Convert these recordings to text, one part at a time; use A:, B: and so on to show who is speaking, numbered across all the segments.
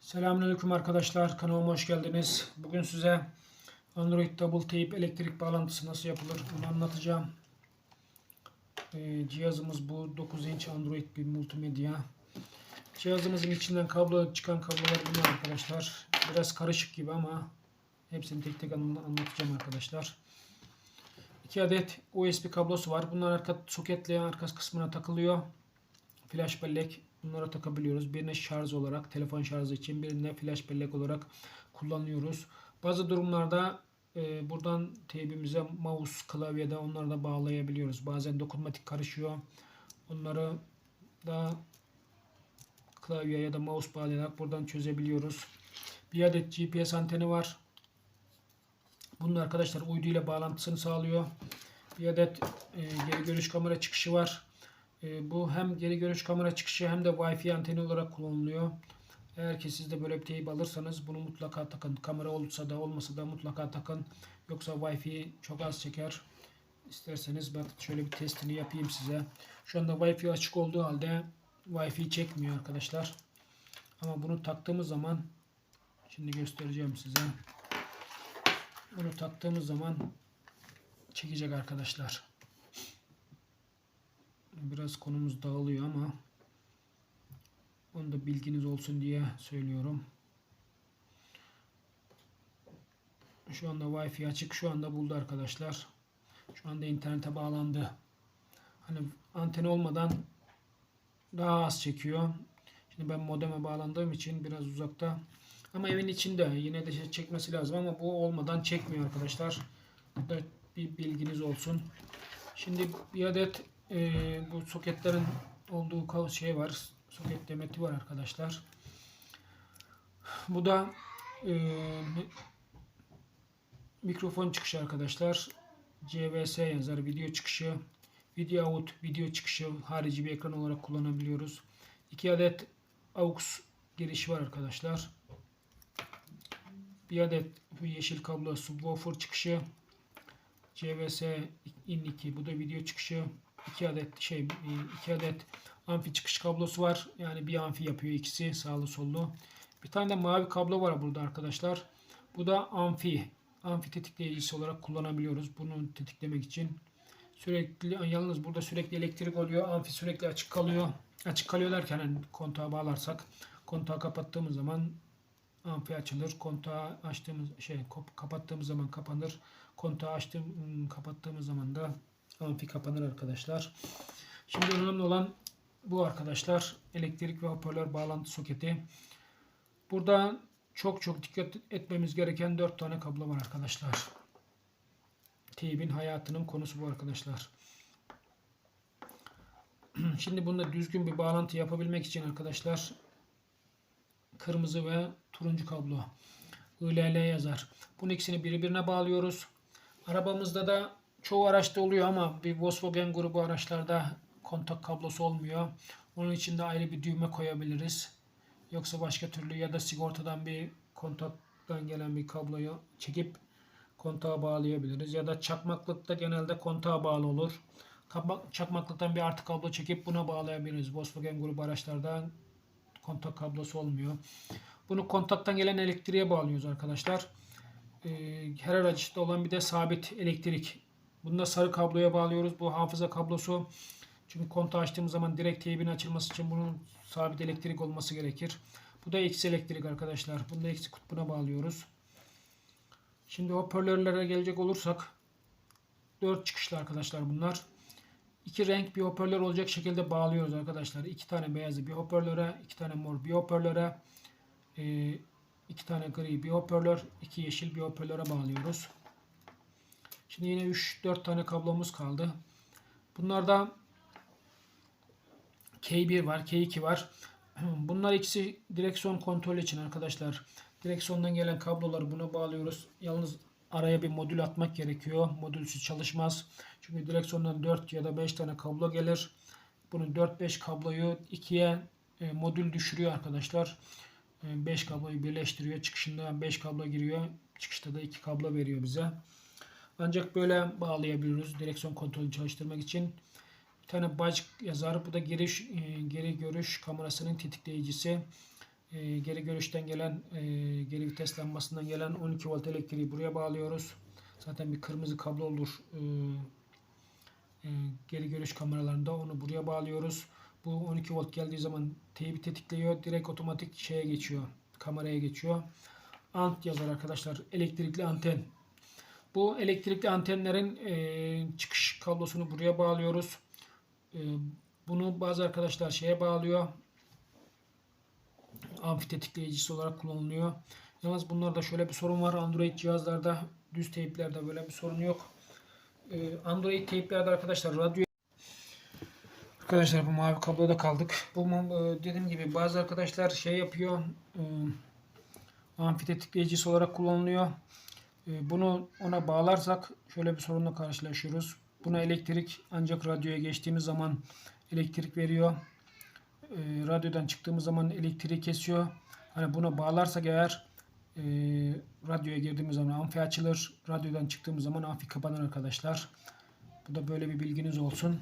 A: Selamünaleyküm arkadaşlar. Kanalıma hoş geldiniz. Bugün size Android Double Tape elektrik bağlantısı nasıl yapılır onu anlatacağım. Ee, cihazımız bu 9 inç Android bir multimedya. Cihazımızın içinden kablo çıkan kablolar bunlar arkadaşlar. Biraz karışık gibi ama hepsini tek tek anla- anlatacağım arkadaşlar. 2 adet USB kablosu var. Bunlar arka soketle arka kısmına takılıyor. Flash bellek bunlara takabiliyoruz. Birine şarj olarak, telefon şarjı için, birine flash bellek olarak kullanıyoruz. Bazı durumlarda e, buradan teybimize mouse, klavyede onları da bağlayabiliyoruz. Bazen dokunmatik karışıyor. Onları da klavye ya da mouse bağlayarak buradan çözebiliyoruz. Bir adet GPS anteni var. Bunun arkadaşlar uydu ile bağlantısını sağlıyor. Bir adet e, geri görüş kamera çıkışı var. E, bu hem geri görüş kamera çıkışı hem de Wi-Fi anteni olarak kullanılıyor. Eğer ki siz de böyle bir teyip alırsanız bunu mutlaka takın. Kamera olursa da olmasa da mutlaka takın. Yoksa Wi-Fi çok az çeker. İsterseniz ben şöyle bir testini yapayım size. Şu anda Wi-Fi açık olduğu halde Wi-Fi çekmiyor arkadaşlar. Ama bunu taktığımız zaman şimdi göstereceğim size. Bunu taktığımız zaman çekecek arkadaşlar. Biraz konumuz dağılıyor ama onu da bilginiz olsun diye söylüyorum. Şu anda Wi-Fi açık. Şu anda buldu arkadaşlar. Şu anda internete bağlandı. Hani anten olmadan daha az çekiyor. Şimdi ben modeme bağlandığım için biraz uzakta. Ama evin içinde yine de çekmesi lazım ama bu olmadan çekmiyor arkadaşlar. Bu da bir bilginiz olsun. Şimdi bir adet e, bu soketlerin olduğu şey var. Soket demeti var arkadaşlar. Bu da e, mi- mikrofon çıkışı arkadaşlar. CVS yazar video çıkışı. Video out video çıkışı harici bir ekran olarak kullanabiliyoruz. İki adet AUX girişi var arkadaşlar. Bir adet yeşil kablo subwoofer çıkışı. CVS in 2 bu da video çıkışı. 2 adet şey 2 adet amfi çıkış kablosu var. Yani bir amfi yapıyor ikisi sağlı sollu. Bir tane de mavi kablo var burada arkadaşlar. Bu da amfi. Amfi tetikleyicisi olarak kullanabiliyoruz. Bunu tetiklemek için. Sürekli yalnız burada sürekli elektrik oluyor. Amfi sürekli açık kalıyor. Açık kalıyor derken hani kontağı bağlarsak kontağı kapattığımız zaman amfi açılır. Kontağı açtığımız şey kapattığımız zaman kapanır. Kontağı açtığım ım, kapattığımız zaman da amfi kapanır arkadaşlar. Şimdi önemli olan bu arkadaşlar. Elektrik ve hoparlör bağlantı soketi. Burada çok çok dikkat etmemiz gereken 4 tane kablo var arkadaşlar. Teybin hayatının konusu bu arkadaşlar. Şimdi bunda düzgün bir bağlantı yapabilmek için arkadaşlar kırmızı ve turuncu kablo. ILL yazar. Bunun ikisini birbirine bağlıyoruz. Arabamızda da çoğu araçta oluyor ama bir Volkswagen grubu araçlarda kontak kablosu olmuyor. Onun için de ayrı bir düğme koyabiliriz. Yoksa başka türlü ya da sigortadan bir kontaktan gelen bir kabloyu çekip kontağa bağlayabiliriz. Ya da çakmaklıkta genelde kontağa bağlı olur. Çakmaklıktan bir artı kablo çekip buna bağlayabiliriz. Volkswagen grubu araçlarda kontak kablosu olmuyor. Bunu kontaktan gelen elektriğe bağlıyoruz arkadaşlar. Ee, her araçta olan bir de sabit elektrik. Bunu da sarı kabloya bağlıyoruz. Bu hafıza kablosu. Çünkü kontağı açtığımız zaman direkt teybin açılması için bunun sabit elektrik olması gerekir. Bu da eksi elektrik arkadaşlar. Bunu da eksi kutbuna bağlıyoruz. Şimdi hoparlörlere gelecek olursak 4 çıkışlı arkadaşlar bunlar. İki renk bir hoparlör olacak şekilde bağlıyoruz arkadaşlar. İki tane beyazı bir hoparlöre, iki tane mor bir hoparlöre, e, iki tane gri bir hoparlör, iki yeşil bir hoparlöre bağlıyoruz. Şimdi yine 3-4 tane kablomuz kaldı. Bunlarda K1 var, K2 var. Bunlar ikisi direksiyon kontrolü için arkadaşlar. Direksiyondan gelen kabloları buna bağlıyoruz. Yalnız araya bir modül atmak gerekiyor. Modülsüz çalışmaz. Çünkü direksiyondan 4 ya da 5 tane kablo gelir. Bunu 4-5 kabloyu ikiye e, modül düşürüyor arkadaşlar. 5 kabloyu birleştiriyor. Çıkışında 5 kablo giriyor. Çıkışta da 2 kablo veriyor bize. Ancak böyle bağlayabiliyoruz direksiyon kontrolünü çalıştırmak için. Bir tane badge yazar. Bu da geri, e, geri görüş kamerasının tetikleyicisi. e, geri görüşten gelen e, geri vites lambasından gelen 12 volt elektriği buraya bağlıyoruz. Zaten bir kırmızı kablo olur e, e, geri görüş kameralarında onu buraya bağlıyoruz. Bu 12 volt geldiği zaman teybi tetikliyor. Direkt otomatik şeye geçiyor. Kameraya geçiyor. Ant yazar arkadaşlar. Elektrikli anten. Bu elektrikli antenlerin e, çıkış kablosunu buraya bağlıyoruz. E, bunu bazı arkadaşlar şeye bağlıyor. Amfi tetikleyicisi olarak kullanılıyor. Yalnız bunlarda şöyle bir sorun var. Android cihazlarda düz teyplerde böyle bir sorun yok. E, Android teyplerde arkadaşlar radyo Arkadaşlar bu mavi kabloda kaldık. Bu e, dediğim gibi bazı arkadaşlar şey yapıyor. E, amfi olarak kullanılıyor. E, bunu ona bağlarsak şöyle bir sorunla karşılaşıyoruz. Buna elektrik ancak radyoya geçtiğimiz zaman elektrik veriyor. E, radyodan çıktığımız zaman elektriği kesiyor. Hani buna bağlarsak eğer e, radyoya girdiğimiz zaman amfi açılır. Radyodan çıktığımız zaman amfi kapanır arkadaşlar. Bu da böyle bir bilginiz olsun.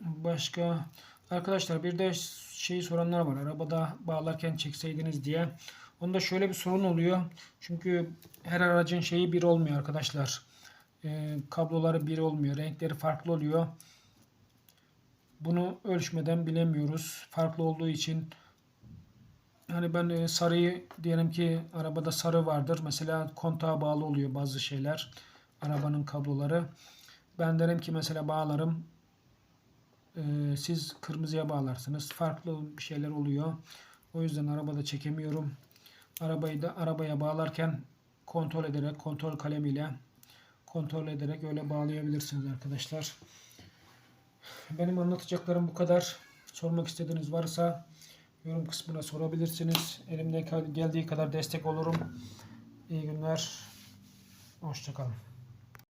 A: Başka arkadaşlar bir de şeyi soranlar var. Arabada bağlarken çekseydiniz diye. Onda şöyle bir sorun oluyor. Çünkü her aracın şeyi bir olmuyor arkadaşlar. E, kabloları bir olmuyor. Renkleri farklı oluyor. Bunu ölçmeden bilemiyoruz. Farklı olduğu için hani ben e, sarıyı diyelim ki arabada sarı vardır. Mesela kontağa bağlı oluyor bazı şeyler. Arabanın kabloları. Ben derim ki mesela bağlarım ee, siz kırmızıya bağlarsınız. Farklı bir şeyler oluyor. O yüzden arabada çekemiyorum. Arabayı da arabaya bağlarken kontrol ederek, kontrol kalemiyle kontrol ederek öyle bağlayabilirsiniz arkadaşlar. Benim anlatacaklarım bu kadar. Sormak istediğiniz varsa yorum kısmına sorabilirsiniz. Elimden geldiği kadar destek olurum. İyi günler. Hoşçakalın.